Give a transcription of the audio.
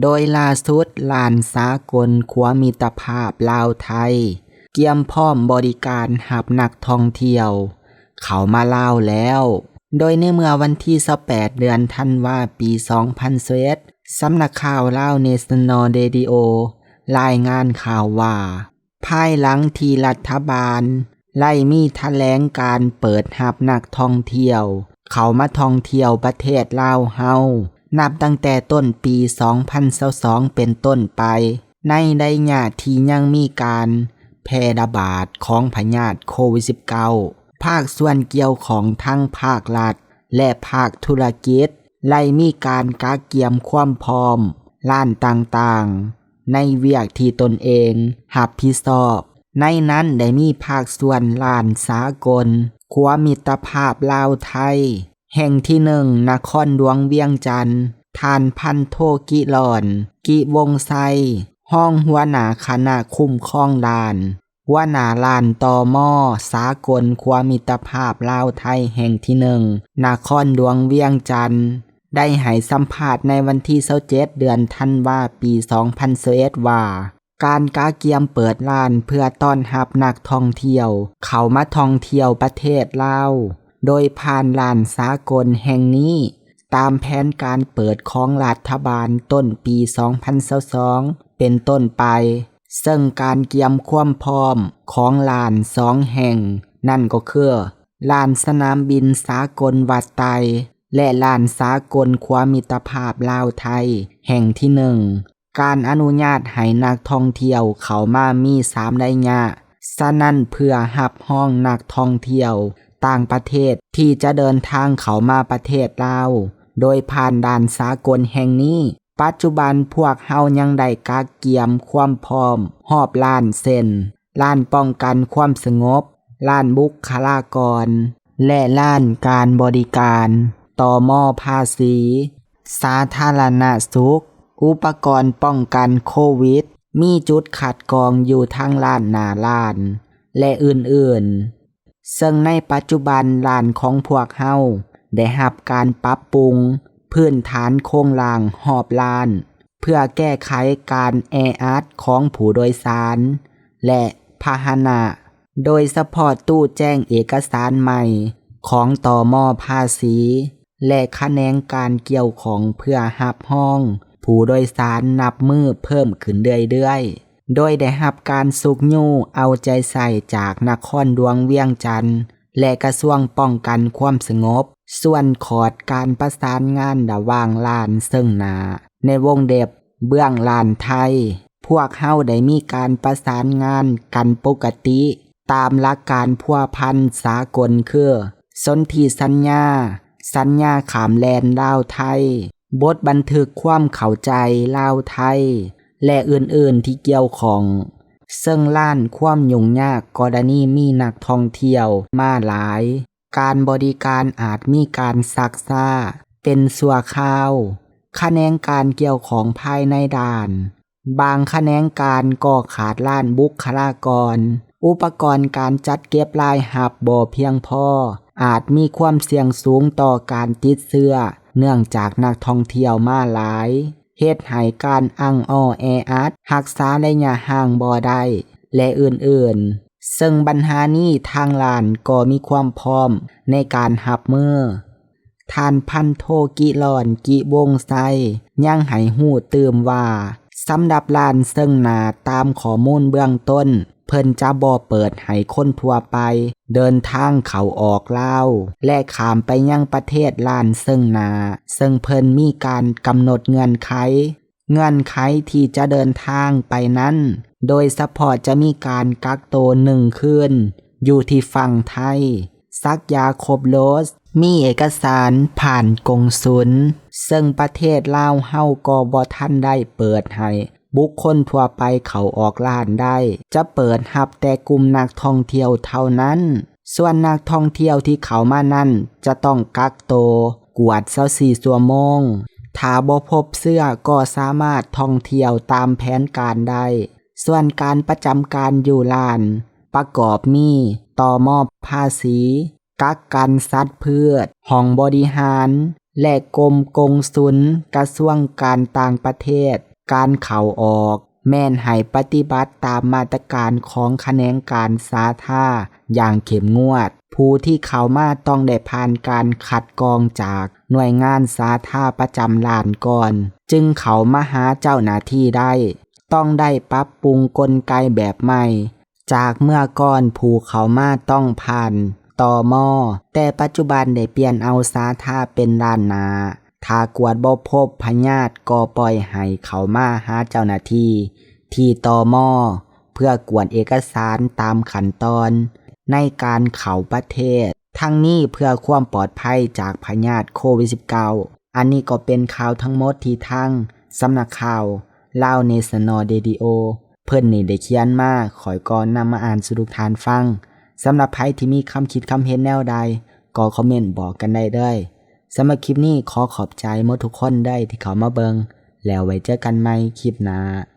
โดยล่าสุดลานสากลขัวมิตรภาพลาวไทย เกียมพร้อมบริการหับนักท่องเที่ยว เขามาเล่าแล้ว โดยในเมื่อวันที่28เดือนธันวาปี 2021สำนักข่าวเล่าเนสนอเดดิโอรายงานข่าวว่า ภายหลังที่รัฐบาล ไล่มีแถลงการเปิดหับนักท่องเที่ยว เขามาท่องเที่ยวประเทศลาวเฮา นับตั้งแต่ต้นปี 2022 เป็นต้นไป ในได้ญาที่ยังมีการแพร่ระบาดของพยาธิโควิด -19 ภาคส่วนเกี่ยวของทั้งภาครัฐ และภาคธุรกิจ ไล่มีการกาเกียมความพร้อมล้านต่างๆ ในเวียกที่ตนเองหับพิสอบ ในนั้นได้มีภาคส่วนล้านสากลขัวมิตรภาพลาวไทย แห่งที่หนึ่งนครหลวงเวียงจันทน์ทานพันโทกิหลอน กิวงไซห้องหัวหน้าคณะคุ้มครองลานหัวหน้าลานตอมอสากลความิตรภาพลาวไทยแห่งที่หนึ่งนครหลวงเวียงจันทน์ได้ให้สัมภาษณ์ในวันที่27เดือนธันวาปี2021ว่า การกาเกียมเปิดลานเพื่อต้อนรับนักท่องเที่ยว เขามาท่องเที่ยวประเทศลาว โดยผ่านลานสากลแห่งนี้ ตามแผนการเปิดของรัฐบาลต้นปี 2022 เป็นต้นไป ซึ่งการเกียมความพร้อมของลานสองแห่ง นั่นก็คือลานสนามบินสากลวัดไต และลานสากลความมิตรภาพลาวไทย แห่งที่หนึ่งการอนุญาตให้นักท่องเที่ยวเขามามีสามได้ยะสะนั่นเพื่อหับห้องนักท่องเที่ยว ต่างประเทศที่จะเดินทางเขามาประเทศลาว โดยผ่านด่านสากลแห่งนี้ ปัจจุบันพวกเฮายังได้กักเกียมความพร้อม หอบล้านเส้นล้านป้องกันความสงบล้านบุคลากร และล้านการบริการต่อมอภาษี สาธารณสุข อุปกรณ์ป้องกันโควิด มีจุดขัดกรองอยู่ทั้งล้านหนาล้าน และอื่นๆ ซึ่งในปัจจุบันลานของพวกเฮาได้รับการปรับปรุง พื้นฐานโครงล่างหอบลาน เพื่อแก้ไขการแออัดของผู้โดยสาร และพาหนะ โดยสปอร์ตตู้แจ้งเอกสารใหม่ของต่อมอภาษี และคะแนนการเกี่ยวของเพื่อหับห้อง ผู้โดยสารนับมือเพิ่มขึ้นเรื่อยๆ โดยได้รับการสุกยู่เอาใจใส่จากนครดวงเวียงจันทน์และกระทรวงป้องกันความสงบ ส่วนขอดการประสานงานระหว่างลานซึ่งนา ในวงเด็บเบื้องลานไทย พวกเฮาได้มีการประสานงานกันปกติ ตามหลักการพัวพันสากลคือสนธิสัญญา สัญญาขามแลนลาวไทย บทบันทึกความเข้าใจลาวไทย และอื่นๆที่เกี่ยวของ ซึ่งล้านความยุ่งยากกรณีมีนักท่องเที่ยวมาหลาย การบริการอาจมีการซักซ่า เป็นสัวข้าวคะแนนการเกี่ยวของภายในด่าน บางคะแนนการก็ขาดล้านบุคลากร อุปกรณ์การจัดเก็บลายหับบ่เพียงพออาจมีความเสี่ยงสูงต่อการติดเสื้อ เนื่องจากนักท่องเที่ยวมาหลาย เหตุให้การอังอ้อแออัดหักษาระยะห่างบ่ได้และอื่นๆ ซึ่งปัญหานี้ทางลานก็มีความพร้อมในการหับมือท่านพันโทกิลอนกิวงไซยังให้หู้ตืมว่าสำหรับลานซึ่งนาตามข้อมูลเบื้องต้น พิ่นจะบ่เปิดให้คนทั่วไป เดินทางเขาออกเล่าและขามไปยังประเทศลานซึ่งนาซึ่งเพิ่นมีการกำหนดเงื่อนไข เงื่อนไขที่จะเดินทางไปนั้น โดยสปอร์ตจะมีการกักโตหนึ่งคืนอยู่ที่ฝั่งไทย ซักยาครบโลสมีเอกสารผ่านกงสุลซึ่งประเทศลาวเฮาก็บ่ทันได้เปิดให้ บุคคลทั่วไปเขาออกล้านได้ จะเปิดหับแต่กลุ่มนักท่องเที่ยวเท่านั้น ส่วนนักท่องเที่ยวที่เขามานั่น จะต้องกักโต กวด24ชั่วโมง ถ้าบ่พบเสื้อก็สามารถท่องเที่ยวตามแผนการได้ ส่วนการประจำการอยู่ลาน ประกอบมีต่อมอบภาษี กักกันสัตว์พืช ห้องบริหาร และกรมกงสุลกระทรวงการต่างประเทศ การเข้าออก แม่นให้ปฏิบัติตามมาตรการของคแนงการสาธาอย่างเข้มงวด ผู้ที่เข้ามาต้องได้ผ่านการคัดกรองจากหน่วยงานสาธาประจำลานก่อน จึงเขามาหาเจ้าหน้าที่ได้ ต้องได้ปรับปรุงกลไกแบบใหม่ จากเมื่อก่อนผู้เขามาต้องผ่านต่อมอแต่ปัจจุบันได้เปลี่ยนเอาสาธาเป็นลานนา ถ้ากวดบ่พบพญาติก็ปล่อยให้เขามาหาเจ้าหน้าที่ ที่ตอมอเพื่อกวดเอกสารตามขั้นตอน ในการเข้าประเทศ ทั้งนี้เพื่อความปลอดภัยจากพญาติโควิด -19 อันนี้ก็เป็นข่าวทั้งหมดที่ทั้งสำนักข่าวเล่าเนสนอเดดิโอ เพิ่นนี่ได้เขียนมาขอยก่อนนำมาอ่านสู่ทุกทานฟังสำหรับใครที่มีคำคิดคำเห็นแนวใด ก็คอมเมนต์บอกกันได้เด้อ สำหรับคลิปนี้ขอขอบใจมดทุกคนได้ที่เขามาเบิง แล้วไว้เจอกันใหม่คลิปหน้า